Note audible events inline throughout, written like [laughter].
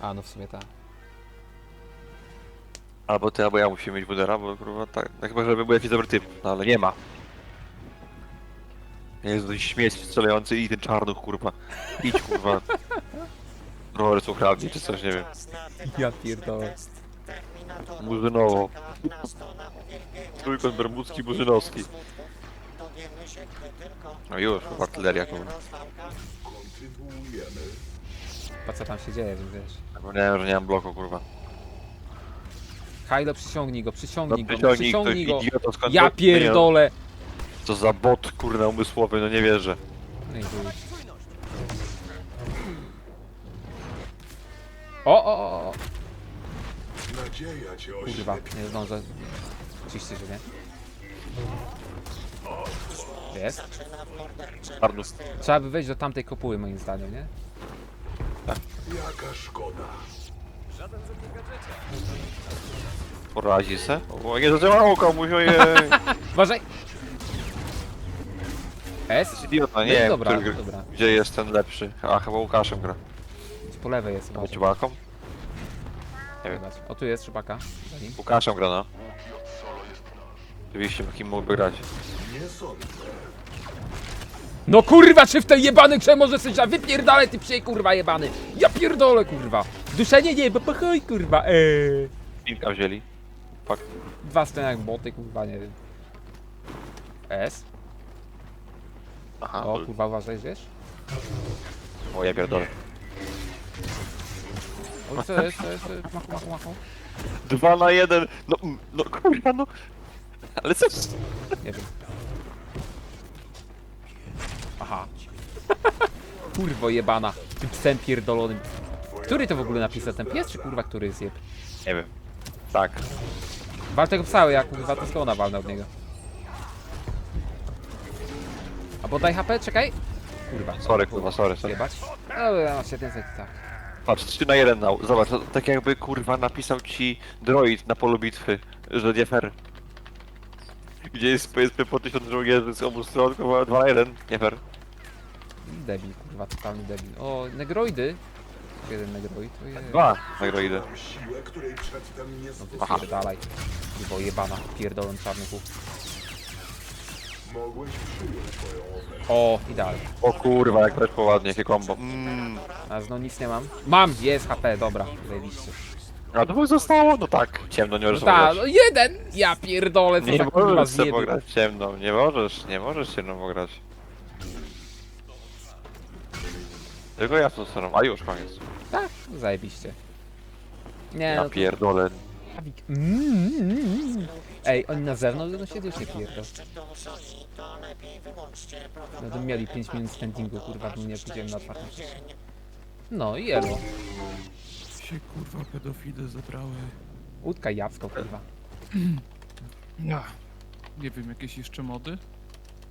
A, no w sumie tak. Albo ty, albo ja musimy mieć wudera, bo kurwa tak. No chyba, żeby był jakiś dobry typ, no ale nie ma. Jest ten śmieć strzelający i ten czarnuch kurwa. Idź kurwa. [laughs] Rower ukradnie czy coś, nie wiem. Ja pierdolę. Murzynowo. Trójkąt bermudzki, murzynowski. No już, artyleria kurwa. Pa co tam się dzieje, że wiesz. Zapomniałem, że nie mam bloku kurwa. Hajlo, przyciągnij go, No przyciągnij go, przyciągnij przyciągnij ktoś go. idioto skąd Ja to- pierdolę! Co za bot kurna umysłowy, no nie wierzę. No i chuj. O, o, o, o, Nadzieja cię kurwa, nie zdążę. Oczywiście, że nie. Jest. Trzeba by wejść do tamtej kopuły moim zdaniem, nie? Jaka szkoda. Porazi se? O, nie zadziałało komuś, ojej. [laughs] Uważaj! S? Idiota, nie No i wiem, dobra, który, dobra. gdzie jest ten lepszy. A, chyba Łukaszem gra. Po lewej jest uważaj. Ciubaką? Nie wiem. Zobacz. O, tu jest szybaka. Za nim. Łukaszem gra, no. Oczywiście, kim mógłby grać. Nie sądzę. No kurwa, czy w tej jebany grze może coś wypierdalaj ty psie kurwa jebany! Ja pierdolę kurwa! Duszenie nie, bo pochoj kurwa, eee. Pinka wzięli. Fuck. Dwa jak boty kurwa, nie wiem. S? Aha, O o, kurwa, uważaj, wiesz? o ja pierdolę. O, co jest, co jest, co jest? Machu, machu, machu. Dwa na jeden! No, mm, no kurwa, no. Ale co? Nie wiem. Aha. [laughs] Kurwo jebana, tym psem pierdolonym. Który to w ogóle napisał, ten pies, czy kurwa, który jest jeb? Nie wiem. Tak. Wal tego psa, jak kurwa, to skąd walnę od niego. Albo daj HP, czekaj. Kurwa. Sorry, kurwa, sorry, sorry. Jebać. Dobra, jeden zet, tak. Patrz, 3 na 1 na... Zobacz, to, tak jakby kurwa napisał ci droid na polu bitwy, że nie fair. Gdzie jest powiedzmy po 1000 żołnierzy z obu stron, kurwa 2 na 1, nie fair. Debil, kurwa, totalny debil. O, negroidy. Jeden negroid. Dwa. Siłę, której przedtem nie No spotkałem. Wypierdalaj. Kurwo jebana, pierdolą czarny chłop. O, idealnie. O kurwa, jak weszło ładnie, jakie combo. Mm. A znowu nic nie mam. Mam! Jest HP, dobra, zajebiście. A dwóch zostało? No tak, ciemno nie No możesz ta, pograć. no jeden! Ja pierdolę, co Nie za kurwa możesz sobie pograć ciemno, nie możesz, nie możesz ciemno pograć. Tylko ja stroną, a już koniec. Tak, zajebiście. Nie, Ja no to... pierdolę. Awik. Mm, mm, mm. Ej, oni na zewnątrz będą się już nie pierdol. No to mieli 5 minut standingu, kurwa, bym nie pójdziemy na otwartą przestrzeń. No i elo. się kurwa pedofile zebrały. Łódka jabłko, kurwa. Ja. Nie wiem, jakieś jeszcze mody?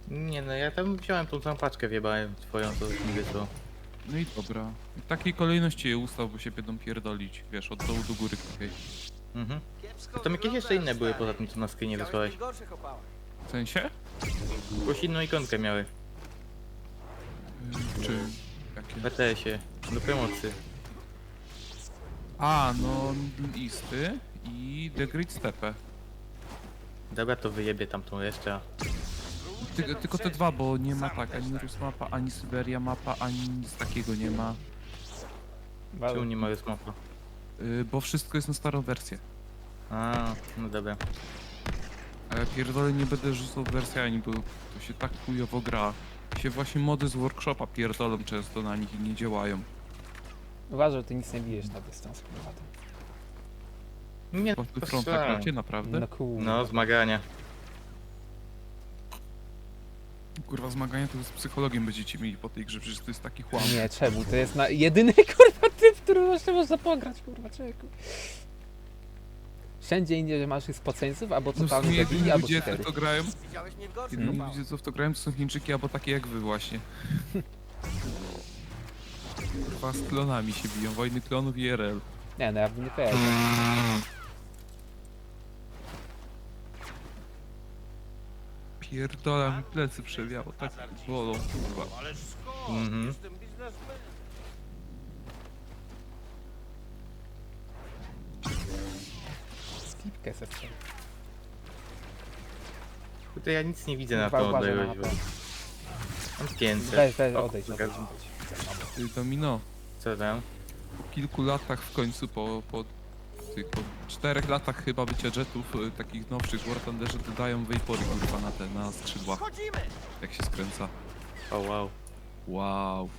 Nie no, ja tam wziąłem tą samą paczkę, wjebałem twoją, to mi wysłał. No i dobra. W takiej kolejności je ustaw, bo się będą pierdolić. Wiesz, od dołu do góry okej. Mhm. A tam jakieś jeszcze inne były poza tym, co na screenie wysłałeś. W sensie? Jakąś inną ikonkę miały. Czy jakie? W ETS-ie. Do pomocy. A, no listy i The Great Steppe. Dobra, to wyjebie tamtą jeszcze. a- Ty, tylko te dwa, bo nie ma tak ani Rus mapa, ani Syberia mapa, ani nic takiego nie ma. Czemu nie ma smoka? Yy, bo wszystko jest na starą wersję. A, no dobra. A ja pierdolę nie będę rzucał wersjami, bo to się tak chujowo gra. Się właśnie mody z workshopa pierdolą często na nich i nie działają. Uważaj, że ty nic nie bijesz na dystans, kurwa. Nie, Bo wy fronta gracie naprawdę? No kurwa. No, zmagania. Kurwa zmagania to z psychologiem będziecie mieli po tej grze, przecież to jest taki chłam. Nie, czemu? To jest na jedyny [laughs] kurwa typ, w którym właśnie można pograć, kurwa, człowieku. Wszędzie indziej, że masz tych spoceńców, albo No w sumie totalnie jedyni albo ludzie, co w to grają, Mhm. jedyni ludzie, co w to grają, to są Chińczyki, albo takie jak wy właśnie. [laughs] Kurwa z klonami się biją, wojny klonów i RL. Nie, no ja bym nie powiedział. pierdolę, mi plecy przewiało, tak bolą, kurwa. Mhm. Skipkę se. Tutaj ja nic nie widzę na to uważaj odległość. Mam 500. Weź, weź, odejdź, kurwa, odejdź. Domino, Co tam? po kilku latach w końcu po, po tych, po czterech latach chyba bycia jetów, y, takich nowszych, War Thunderze dodają Vapory kurwa na te, na skrzydła. Jak się skręca. O wow. Wow.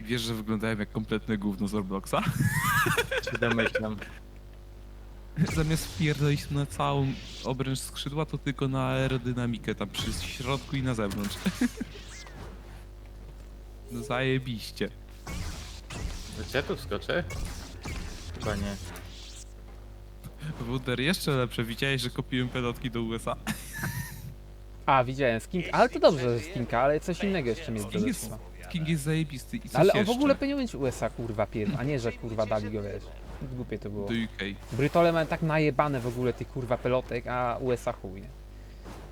I wiesz, że wyglądają jak kompletne gówno z Robloxa? Się domyślam. [laughs] Zamiast wpierdolić na całą obręcz skrzydła, to tylko na aerodynamikę tam przy środku i na zewnątrz. [laughs] No zajebiście. Czy ja tu wskoczę? Chyba nie. Wuder, jeszcze lepsze. Widziałeś, że kopiłem pelotki do USA? A, widziałem skinka, ale to dobrze, że skinka, ale coś innego jeszcze mnie King jest. King jest zajebisty i coś Ale on w jeszcze. ogóle powinien być USA, kurwa, pier... a nie, że kurwa dali go, wiesz. Głupie to było. Do UK. Brytole mają tak najebane w ogóle tych kurwa pelotek, a USA chuj, nie?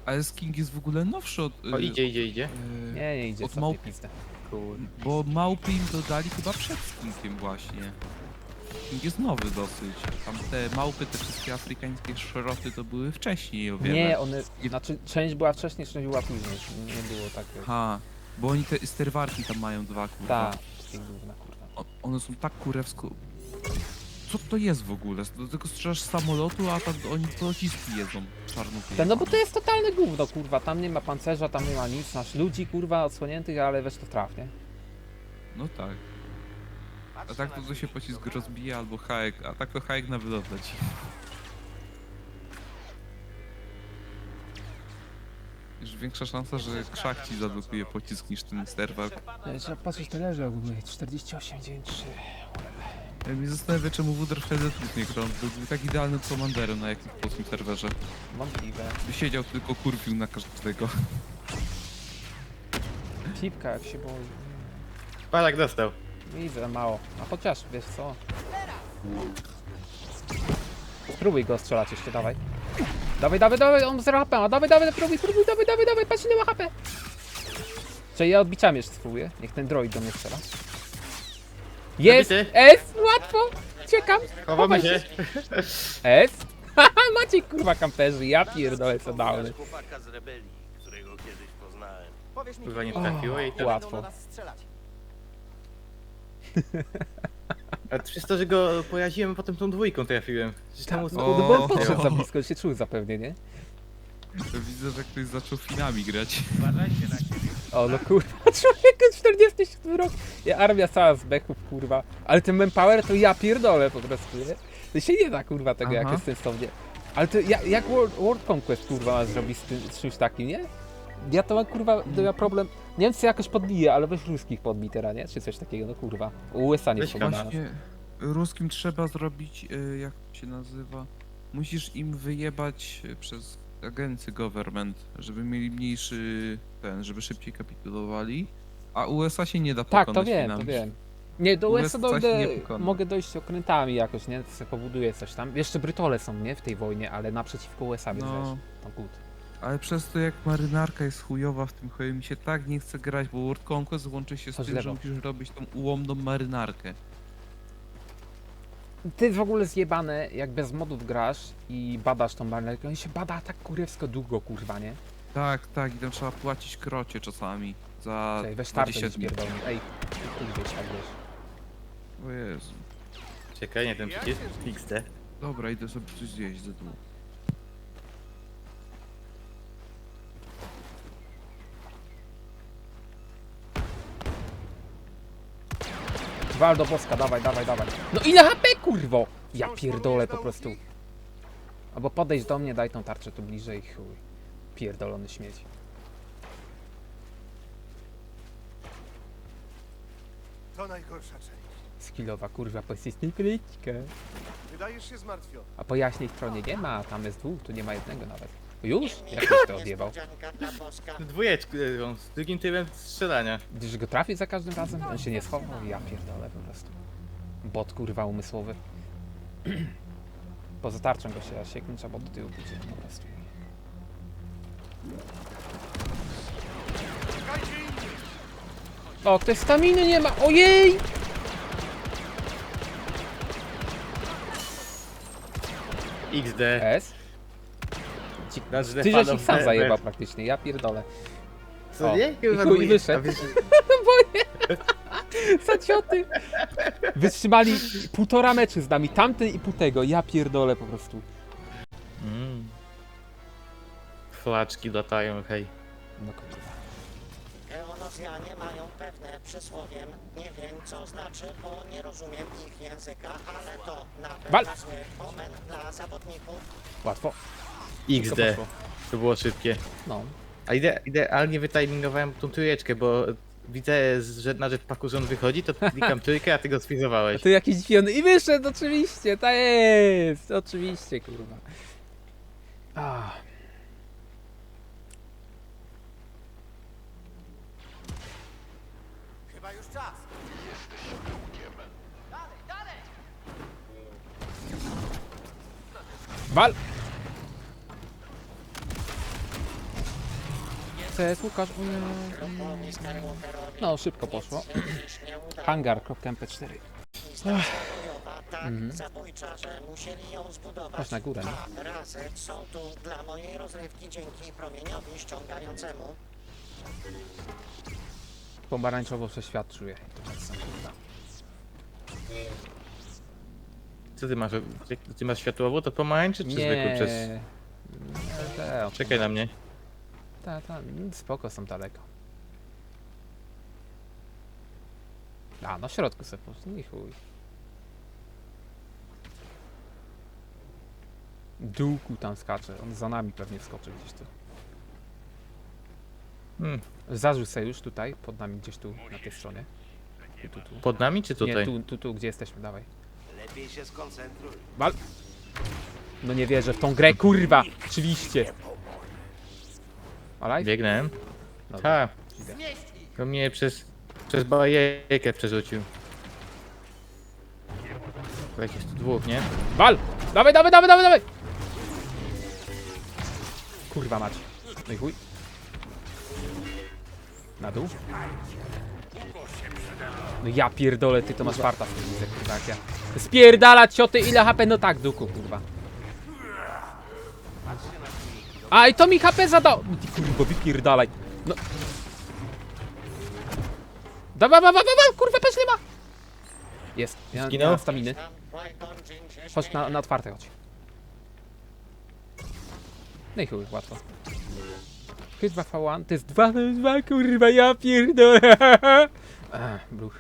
Ale King jest w ogóle nowszy od... O, y, idzie, idzie, idzie. y, Nie, nie idzie, Od co. Bo małpy im dodali chyba przed Kingiem właśnie. Jest nowy dosyć. Tam te małpy, te wszystkie afrykańskie szroty to były wcześniej o wiele. Nie, one, znaczy część była wcześniej, część była później, nie było tak. Ha, bo oni te sterwarki tam mają dwa kurwa. Ta, takie gówna, kurwa. O, one są tak kurewsko... Co to jest w ogóle? Do tego strzelasz z samolotu, a tam oni pociski jedzą. Czarnuchy. Ten, no bo to jest totalne gówno, kurwa, tam nie ma pancerza, tam nie ma nic, masz ludzi, kurwa, odsłoniętych, ale weź to traf, nie? No tak. A tak to, to się pocisk rozbija albo hajek, a tak to hajek na wylot leci. Już większa szansa, że krzak ci zablokuje pocisk niż ten sterwak. Trzeba patrzeć, leży ogólnie, 48, 9, 3. Ja mnie zastanawia, czemu Wuder wtedy nie grał. Był tak idealnym komanderem na jakimś polskim serwerze. Wątpliwe. By siedział tylko kurwił na każdego. Pipka, jak się boi. Palak dostał. Widzę, mało. A chociaż, wiesz co? Spróbuj go strzelać jeszcze, dawaj. Dawaj, dawaj, dawaj, on 0 HP ma, dawaj, dawaj, spróbuj, spróbuj, dawaj, dawaj, dawaj, patrz ile ma HP. Czyli ja odbiciami jeszcze spróbuję, niech ten droid do mnie strzela. Jest! Zabity. S! Łatwo! Ciekam! Chowamy się. S! Haha, [laughs] macie kurwa kamperzy, ja pierdolę co downy. chłopaka z rebelii, którego kiedyś poznałem. Powiesz mi, Kurwa nie trafiło i to... Łatwo. na nas strzelać. [laughs] A przez to, że go pojaziłem, a potem tą dwójką trafiłem. Że temu O. No bo on podszedł za blisko, się czuł zapewnie, nie? To widzę, że ktoś zaczął finami grać. Uważajcie na siebie. O no kurwa, [laughs] człowieku 47 rok. Ja armia cała z beków, kurwa. Ale ten manpower to ja pierdolę po prostu, nie? To się nie da kurwa tego jak Aha. jest sensownie. Ale to ja, jak World, World Conquest kurwa ma zrobić z, tym, z czymś takim, nie? Ja to mam kurwa, to ja problem. Niemcy jakoś podbije, ale weź ruskich podbij teraz, nie? Czy coś takiego, no kurwa. USA nie Weź wspomina. Właśnie ruskim trzeba zrobić, y, jak to się nazywa, musisz im wyjebać y, przez agencję government, żeby mieli mniejszy ten, żeby szybciej kapitulowali, a USA się nie da Tak, pokonać to wiem, to wiem. Nie, do USA USA dojdę, nie pokona. mogę dojść okrętami jakoś, nie? To sobie pobuduję coś tam. Jeszcze Brytole są, nie? W tej wojnie, ale naprzeciwko USA, więc No. wiesz, to good. Ale przez to jak marynarka jest chujowa w tym choju, mi się tak nie chce grać, bo World Conquest łączy się z Chodź tym, że lewo. musisz robić tą ułomną marynarkę. Ty w ogóle zjebane, jak bez modów grasz i badasz tą marynarkę, on się bada tak kurewsko długo, kurwa, nie? Tak, tak, i tam trzeba płacić krocie czasami za Czekaj, weź tarczę 20 i dni. spierdolę. Ej, ty gdzieś tak wiesz. O Jezu. Czekaj, nie ten przecież. XD. Dobra, idę sobie coś zjeść ze dół. Waldo Boska, dawaj, dawaj, dawaj. No ile HP, kurwo! Ja pierdolę po prostu. Albo podejdź do mnie, daj tą tarczę tu bliżej, chuj. Pierdolony śmieć. To najgorsza część. Skillowa, kurwa, pocisnij kryćkę. Wydajesz się zmartwiony. A po jaśnej stronie nie ma, tam jest dwóch, tu nie ma jednego nawet. Już? Jak to odjebał? Dwójeczkę, on z drugim tyłem strzelania. Widzisz, że go trafi za każdym razem? On się nie schował? Ja pierdolę po prostu. Bot kurwa umysłowy. [clears throat] Poza tarczą go się sieknąć, a bot do tyłu pójdzie po prostu. O, ktoś staminy nie ma! Ojej! XD. S? Ci, Na źle ty żeś padł ich sam we- zajebał we- praktycznie, ja pierdolę. Co O, nie? i chuj, mój- wyszedł. a wiesz, Zacioty! [laughs] Wytrzymali półtora meczu z nami, tamten i pół tego, ja pierdolę po prostu. Mm. Flaczki latają, hej. No kurwa. Geonozjanie mają pewne przysłowiem. Nie wiem co znaczy, bo nie rozumiem ich języka, ale to na Wal! pewno zły omen dla zawodników. Łatwo. XD. poszło. To było szybkie. No. A ide, idealnie wytimingowałem tą trójeczkę, bo widzę, że na jetpacku, że on wychodzi, to [laughs] klikam trójkę, a ty go A sfrizowałeś. tu jakiś zdziwiony i wyszedł, oczywiście, ta jest, oczywiście, kurwa. Ah. Chyba już czas. Wal! Cześć, Łukasz. No, szybko poszło. [clears throat] nic się dziś nie udało. Hangar.mp4. Instalacja bojowa tak Mhm. zabójcza, że musieli ją zbudować Chodź na górę, no. dwa razy. Są tu dla mojej rozrywki dzięki promieniowi ściągającemu. Pomarańczowo samo, kurwa. Co ty masz? Ty, ty masz światłowo, to pomarańczy czy zwykły przez... Czekaj na mnie. Ta, ta, spoko, są daleko. A, na środku sobie poszło, nie chuj. Dułku tam skacze, on za nami pewnie wskoczy gdzieś tu. Hmm. Zarzuć sobie już tutaj, pod nami gdzieś tu, na tej stronie. Tu, tu, tu. Pod nami czy tutaj? Nie, tu, tu, tu, gdzie jesteśmy, dawaj. Lepiej się skoncentruj. Wal! No nie wierzę w tą grę, kurwa! Oczywiście! Alaj? Biegnę. Dobra, Tak. To mnie przez, przez barierkę przerzucił. Jakieś tu dwóch, nie? Wal! Dawaj, dawaj, dawaj, dawaj, dawaj! Kurwa mać. No i chuj. Na dół. No ja pierdolę, ty to masz farta w tym widzę, kurwa, jak ja. Spierdala cioty, ile HP? No tak, duku, kurwa. A, i to mi HP zadał! No Ty kurwa, wypierdalaj. No. Dawaj, dawaj, dawaj, kurwa, też nie ma! Jest, ja nie Zginął? mam staminy. Chodź na, na otwarte, chodź. No i chuj, łatwo. Chyba V1, to jest 2 na 2, kurwa, ja pierdolę. [laughs] Ech, Bruch.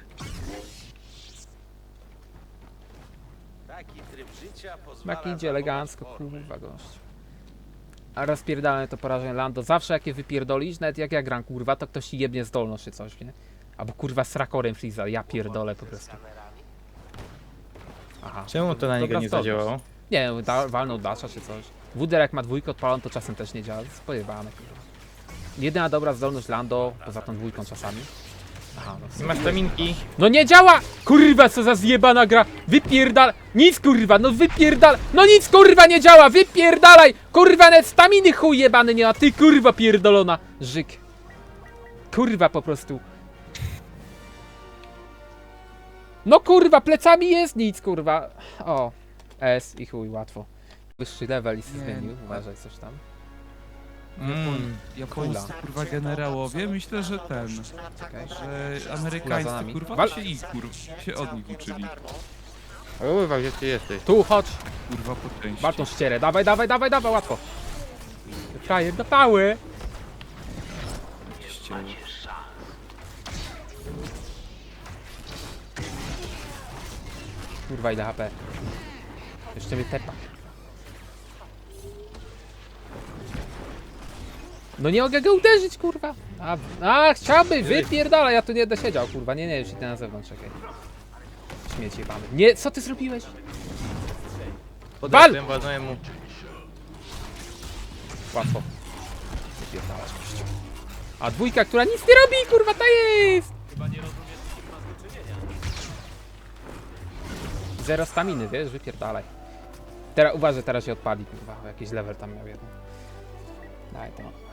Taki tryb życia pozwala... Jak idzie zachować elegancko, kurwa, gość. A rozpierdalane to porażenie Lando. Zawsze jak je wypierdolisz, nawet jak ja gram, kurwa, to ktoś jebnie zdolność czy coś, nie? Albo kurwa z rakorem Freeza, ja pierdolę po prostu. Aha. Czemu to na niego Dobra nie zdolność. zadziałało? Nie, da, walnął dasza czy coś. Wuder jak ma dwójkę odpalon, to czasem też nie działa. To jest pojebane, kurwa. Jedyna dobra zdolność Lando, poza tą dwójką czasami. Aha, no, Nie masz staminki. no nie działa! Kurwa, co za zjebana gra! Wypierdal... Nic kurwa, no wypierdal... No nic kurwa nie działa! Wypierdalaj! Kurwa, nawet staminy chuj jebany nie ma! Ty kurwa pierdolona! Żyk. Kurwa po prostu. No kurwa, plecami jest nic kurwa. O. S i chuj, łatwo. Wyższy level i się Nie, zmienił, uważaj coś tam. Mm. Japońscy kurwa generałowie, myślę, że ten, Czekaj. że za amerykańscy nami. kurwa Wal- się ich kurwa, się od nich uczyli. Kurwa, gdzie ty jesteś? Tu, chodź! Kurwa po części. Wal tą ścierę, dawaj, dawaj, dawaj, dawaj, łatwo. Frajer, do pały! Kurwa, ile HP. Jeszcze mnie tepa. No nie mogę go uderzyć, kurwa. A, a chciałby, wypierdala, ja tu nie będę siedział, kurwa. Nie, nie, już idę na zewnątrz, czekaj. Śmieci jebany. Nie, co ty zrobiłeś? Podeszłem, walnąłem mu. Łatwo. Wypierdalasz, gościu. A dwójka, która nic nie robi, kurwa, ta jest! Zero staminy, wiesz, wypierdalaj. Teraz uważaj, teraz się odpali, kurwa, jakiś level tam miał jeden. Daj to.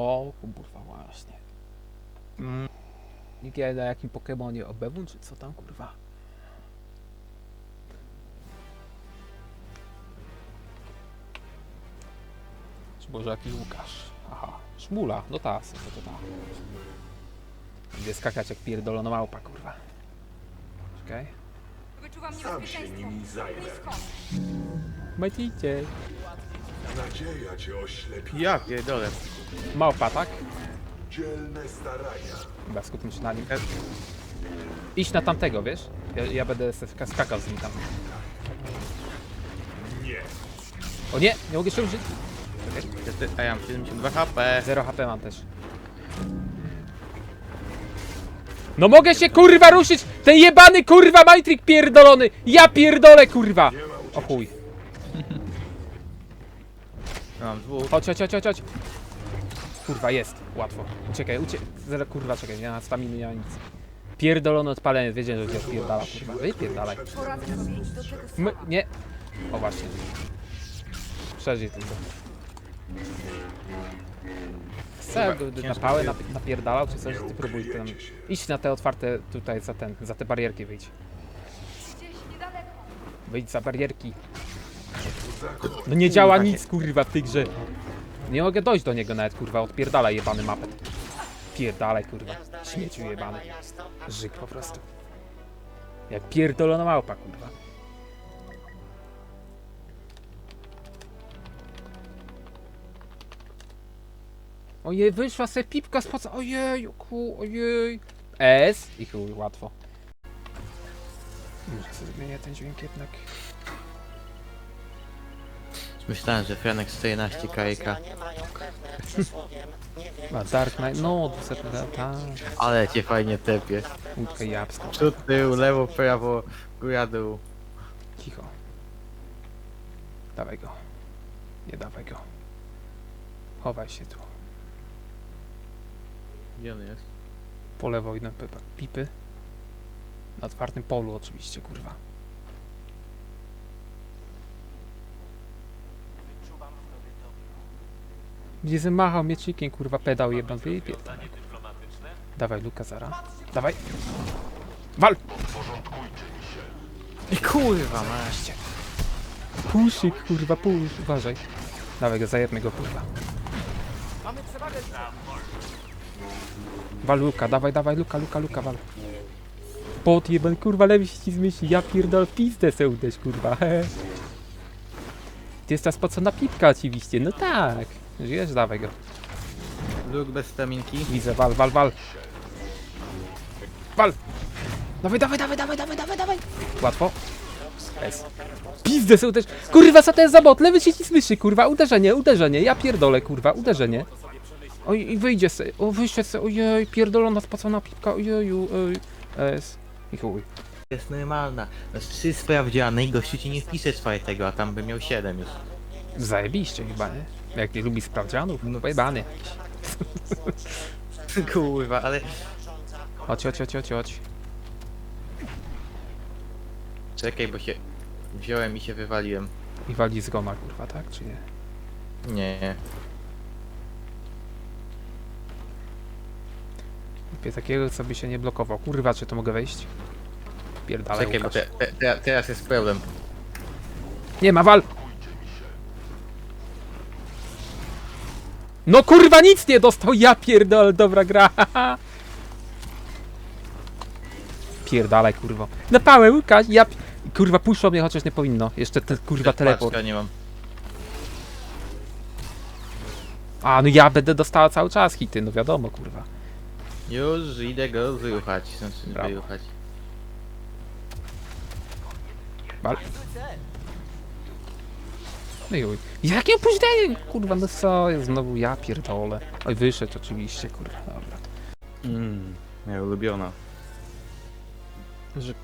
O, kurwa, właśnie. Mm, Nikt wie na jakim Pokemonie obewun, czy co tam kurwa? Czy może jakiś Łukasz? Aha, Szmula, no ta, to to ta. Idę skakać jak pierdolona małpa, kurwa. Czekaj. Wyczuwam Sam się niebezpieczeństwo. nimi zajmę. Blisko. Macicie. Nadzieja cię oślepi. ja pierdolę. Małpa, tak? Dzielne starania. Chyba skupmy się na nim. E, Idź na tamtego, wiesz? Ja, ja będę se ska- skakał z nim tam. Nie. O nie, nie mogę się użyć. A ja mam 72 HP. 0 HP mam też. No mogę się kurwa ruszyć! Ten jebany kurwa Matrix pierdolony! Ja pierdolę kurwa! O chuj. Mam dwóch. Chodź, chodź, chodź, chodź, chodź. Kurwa, jest. Łatwo. Uciekaj, uciekaj. Zero, kurwa, czekaj, nie ma staminy, nie ma nic. Pierdolone odpalenie, wiedziałem, że cię odpierdala, kurwa. Wypierdalaj. Poradzę sobie iść do tego My, sama. nie. O właśnie. Przeżyj tylko. Co, go na pałę nap- napierdalał, czy coś, ty próbuj tam. Idź na te otwarte tutaj, za ten, za te barierki wyjdź. Gdzieś niedaleko. Wyjdź za barierki. No nie działa nic, kurwa, w tej grze. Nie mogę dojść do niego nawet, kurwa, odpierdalaj jebany mapet. Pierdalaj, kurwa. Śmieciu jebany. Żyk po prostu. Jak pierdolona małpa, kurwa. Ojej, wyszła se pipka spod... Ojej, ku, ojej. S i chuj, łatwo. Może sobie zmienię ten dźwięk jednak. Myślałem, że Franek 14 kajka. Rosjanie mają pewne przysłowiem. Nie wiem, A Dark Knight, no, dwusetny, tak. Ale cię fajnie tepie. Łódka jabłska. Przód, tył, lewo, prawo, góra, dół. Cicho. Dawaj go. Nie dawaj go. Chowaj się tu. Gdzie on jest? Po lewo idą pypa- pipy. Na otwartym polu oczywiście, kurwa. Gdzie zamachał miecznikiem, kurwa, pedał jedną wypierdalaj. Dawaj, Luka, zara. Dawaj. Wal! I kurwa, masz. Puszyk, kurwa, pusz, uważaj. Dawaj go, zajebmy go, kurwa. Wal Luka, dawaj, dawaj, Luka, Luka, Luka, wal. Pot jeben, kurwa, lewy się ci zmyśli, ja pierdol, pizdę se uderz, kurwa, he. [laughs] Ty jest ta spocona pipka oczywiście, no tak. Żyjesz, dawaj go. Luk bez staminki. Widzę, wal, wal, wal. Wal! Dawaj, dawaj, dawaj, dawaj, dawaj, dawaj, dawaj. Łatwo. Jest. Pizdę se uderz. Kurwa, co to jest za bot? Lewy się ci słyszy, kurwa. Uderzenie, uderzenie. Ja pierdolę, kurwa, uderzenie. Oj, i wyjdzie se. O, wyjście se. Ojej, pierdolona spocona pipka. Ojeju, oj. Es. I chuj. Jest normalna. Masz trzy sprawdziane i gościu ci nie wpisze czwartego, a tam by miał siedem już. Zajebiście chyba, nie? Jak nie lubi sprawdzianów, no pojebany. [laughs] Kurwa, ale... Chodź, chodź, chodź, chodź, chodź. Czekaj, bo się... Wziąłem i się wywaliłem. I wali z goma, kurwa, tak? Czy nie? Nie. Kupię takiego, co by się nie blokował. Kurwa, czy to mogę wejść? Pierdalaj, Czekaj, bo Łukasz. te, te, te, teraz jest problem. Nie ma wal! No kurwa nic nie dostał, ja pierdolę, dobra gra. Pierdalaj kurwo. Na pałę Łukasz, ja... Kurwa puszczą mnie, chociaż nie powinno. Jeszcze ten kurwa teleport. Paczka nie mam. A, no ja będę dostała cały czas hity, no wiadomo kurwa. Już idę go wyruchać. Znaczy Brawo. wyruchać. Wal. No i. Jakie opóźnienie, kurwa, no co jest znowu, ja pierdolę. Oj, wyszedł oczywiście, kurwa, dobra. Mmm, moja ulubiona. Żyk.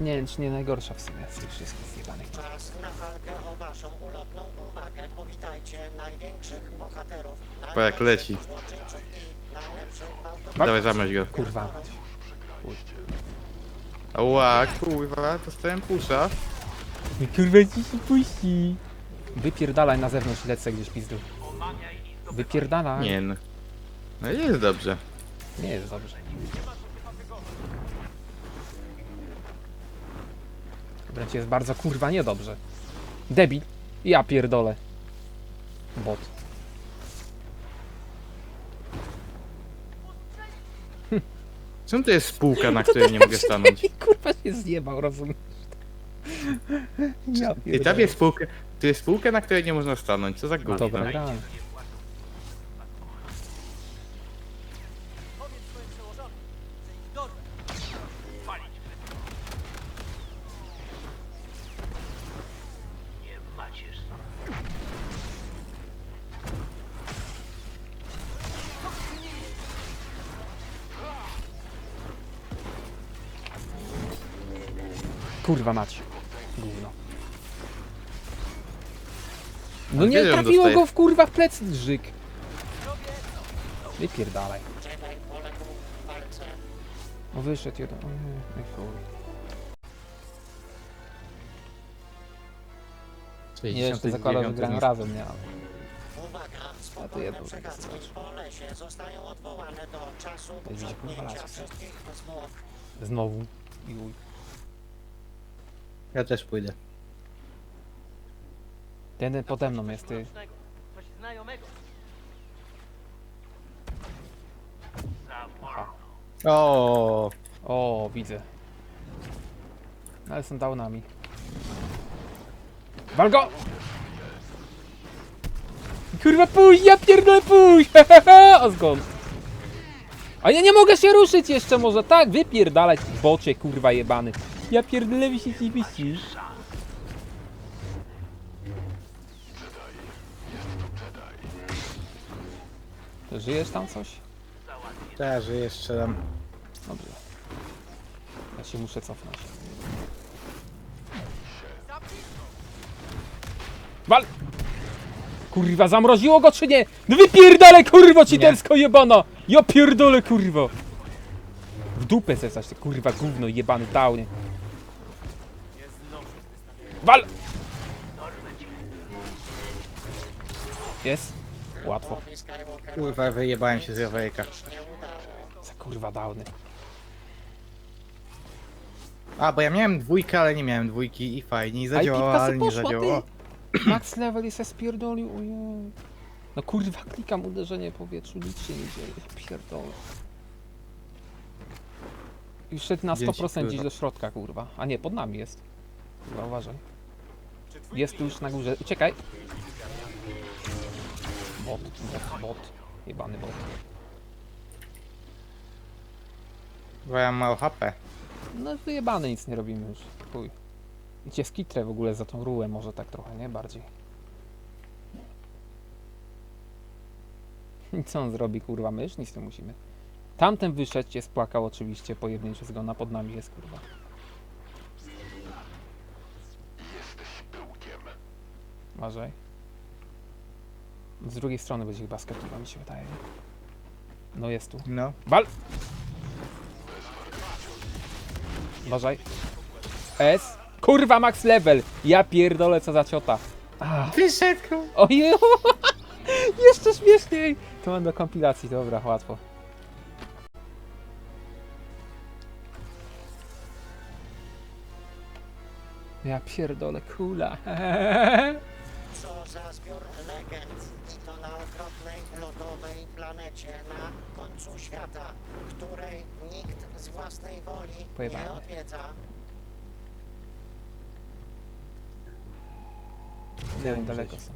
Nie wiem, czy nie najgorsza w sumie z tych wszystkich zjebanych. czas na walkę o waszą ulotną uwagę. Powitajcie największych bohaterów. Po jak leci. złoczyńców i najlepszych autorytetów. Dawaj, zamroź go. Kurwa. Ła, kurwa, dostałem pusza. I kurwa ci się puści. Wypierdalaj na zewnątrz, lecę gdzieś pizdu. Wypierdalaj. Nie no. No jest dobrze. Nie jest dobrze. Wręcz jest bardzo kurwa niedobrze. Debil. Ja pierdolę. Bot. Czemu to jest spółka, na [laughs] której nie mogę stanąć? I [laughs] kurwa się zjebał, rozumiesz? Ja I tam pierdolę. jest spółka. Tu jest spółka, na której nie można stanąć. Co za gówno. Dobra gra. W w plecy drzyk. Wypierdalaj. W. No wyszedł jeden. O nie, chuj. 69 Nie, zakładał, że zniszczony. razem, nie? ale- Uwaga, to spokojne jedno po lesie zostają odwołane do czasu kurwa wszystkich. Znowu. I uj. Ja też pójdę. Ten pode mną jest ty. Aha. O, O, widzę. Ale są downami. Wal go! Kurwa pójdź, ja pierdolę pójdź! [laughs] O zgon. A ja nie mogę się ruszyć jeszcze może, tak? Wypierdalać bocie, kurwa jebany. Ja pierdolę wisić i Żyjesz tam coś? że jeszcze tam. Dobrze. Ja się muszę cofnąć. Wal! Kurwa, zamroziło go czy nie? No wypierdalę kurwo citersko jebana! Ja pierdolę kurwo! W dupę coś, ty kurwa gówno jebany downie. Wal! Jest? Łatwo. Kurwa, wyjebałem się z Jawejka. Za kurwa downy. A, bo ja miałem dwójkę, ale nie miałem dwójki i fajnie. I piłka ale nie ty! Max level jest se spierdolił, ojej. No kurwa, klikam uderzenie w powietrzu, nic się nie dzieje, pierdolę. Już szedł na Dzień ci 100% gdzieś do środka, kurwa. A nie, pod nami jest. Kurwa, uważaj. Jest tu już na górze, uciekaj! Bot, bot, bot. Jebany bot. Bo ja mam mało HP. No wyjebany, nic nie robimy już. Chuj. Cię skitrę w ogóle za tą rułę, może tak trochę, nie? Bardziej. I [laughs] co on zrobi, kurwa? My już nic nie musimy. Tamten wyszedł, cię spłakał oczywiście, po jednięciu zgona, pod nami jest, kurwa. Uważaj. Z drugiej strony będzie chyba skakiwał, mi się wydaje. nie? No jest tu. No. Wal! Uważaj. S. Kurwa, max level! Ja pierdolę, co za ciota. Ah. Wyszedł! Ojej! [laughs] Jeszcze śmieszniej! To mam do kompilacji, dobra, łatwo. Ja pierdolę, kula. [laughs] Co za zbiór legend i to na okropnej, planecie na końcu świata, której nikt z własnej woli nie Pojebane. odwiedza. Nie wiem, daleko są.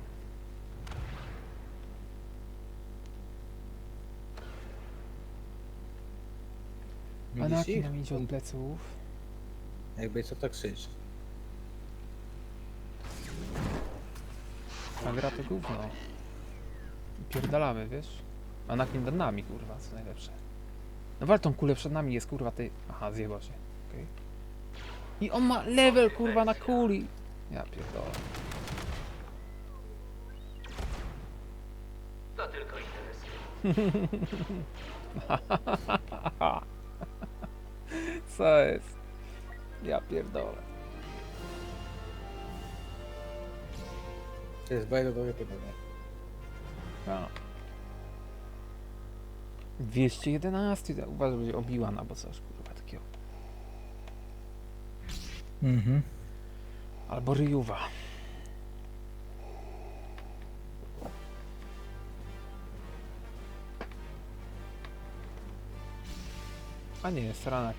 Widzisz Anaki ich? nam idzie od pleców. Jakby co to krzycz. Ta gra to gówno. Pierdalamy, wiesz? Anakin nad nami, kurwa, co najlepsze. No wal tą kulę przed nami jest, kurwa, ty... Aha, zjebał się. Okej. I on ma level, kurwa, na kuli. Ja pierdolę. [laughs] Co jest? Ja pierdolę. To jest bardzo dobre pytanie. A. 211, uważaj, że będzie obiłan albo coś, kurwa, takiego. Mhm. Albo ryjuwa. A nie, jest Ranaki.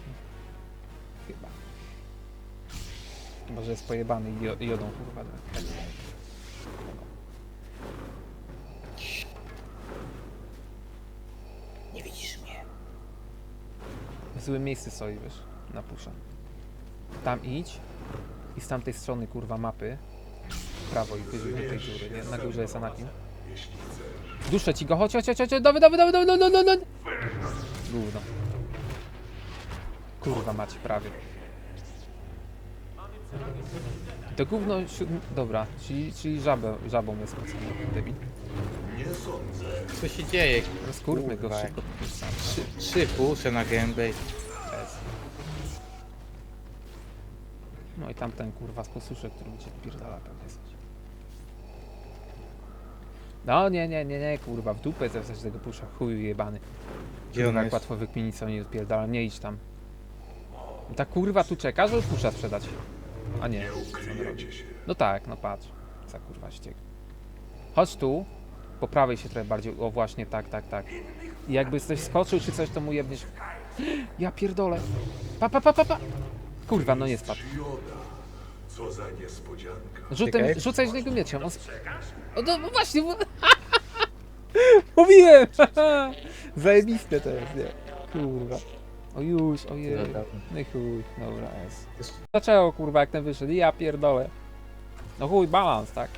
Chyba. Chyba, że jest pojebany i jodą, kurwa. tak. Nie widzisz mnie. W złym miejscu stoi, wiesz, na pusza. Tam idź i z tamtej strony, kurwa, mapy prawo i wyżej do tej góry, nie? Na górze jest Anakin. Duszę ci go, chodź, chodź, chodź, chodź, dawaj, dawaj, dawaj, dawaj, dawaj, dawaj. Gówno. Kurwa macie, prawie. To gówno, siódm- dobra, czyli, czyli żabę, żabą jest spocony, debil. Co się dzieje? Rozkurwmy go Kurwa, szybko. Trzy, trzy pusze na gębę. i-. No i tamten kurwa z posuszy, który mi cię pierdala pewnie coś. No nie, nie, nie, nie, kurwa, w dupę ze tego pusza, chuju jebany. Gdzie ona jak jest? łatwo wykminić, co nie odpierdala, nie idź tam. Ta kurwa tu czeka, że już pusza sprzedać. A nie, co on robi? No tak, no patrz. Za kurwa ściek. Chodź tu. Po prawej się trochę bardziej. O właśnie, tak, tak, tak. I jakby coś skoczył czy coś, to mu jebniesz. Ja pierdolę. Pa, pa, pa, pa, pa. Kurwa, no nie spadł. Co za niespodzianka. Rzutem, Czekaj. rzucaj z niego mieczem. On... sp- O, no no właśnie. bo- [laughs] Mówiłem! [laughs] Zajebiste to jest, nie? Kurwa. O już, ojej. No i chuj, dobra jest. Dlaczego kurwa jak ten wyszedł? Ja pierdolę. No chuj, balans, tak?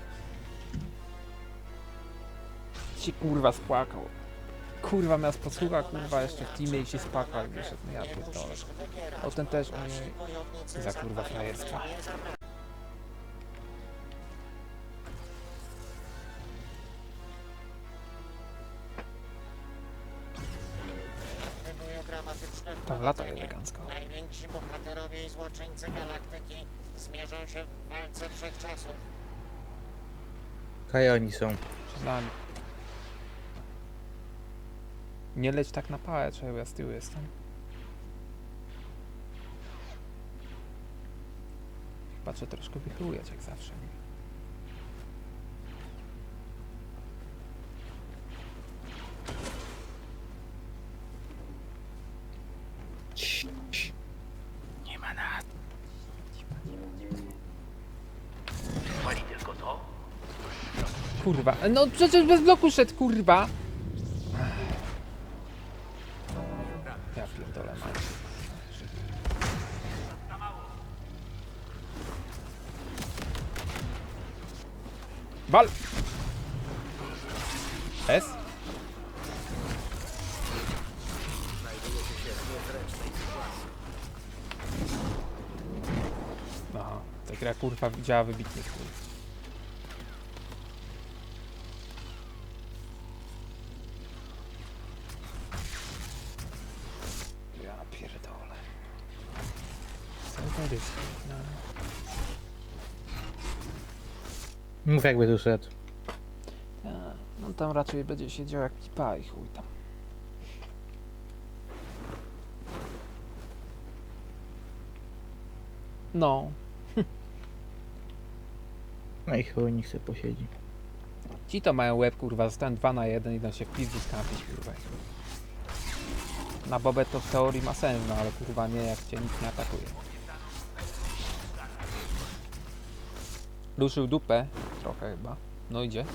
Ci kurwa spłakał. Kurwa miał posłucha, kurwa jeszcze w teamie i się spłakał i wyszedł. No ja pierdolę. O ten też, ojej. Za kurwa frajerstwa. Tam lata elegancko. Najwięksi bohaterowie i złoczyńcy galaktyki zmierzą się w walce wszechczasów. Kaj oni są. Przed nami. Nie leć tak na pałę, czego ja z tyłu jestem. Patrzę troszkę wychylujeć jak zawsze. Nie ma nas. Kurwa, no przecież bez bloku szedł, kurwa! Wal! S? Aha, ta gra kurwa działa wybitnie, kurwa. Mów jakby tu szedł. No tam raczej będzie siedział jak pipa i chuj tam. No, [laughs] No i chuj, niech sobie posiedzi. ci to mają łeb kurwa, zostałem 2 na 1 idą się w pizdu skampić kurwa. Na bobę to w teorii ma sens, no ale kurwa nie jak cię nikt nie atakuje. Ruszył dupę trochę chyba. No idzie.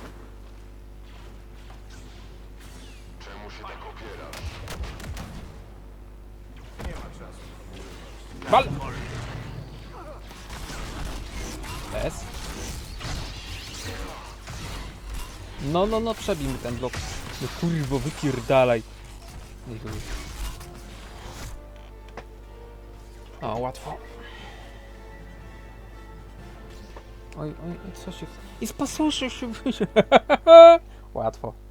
Wal! S. No, no, no, przebij mi ten blok. No kurwo, wypierdalaj. Nie chuj. O, łatwo. Oj, oj, co się... I z posuszy się wyszedł. [laughs] Łatwo.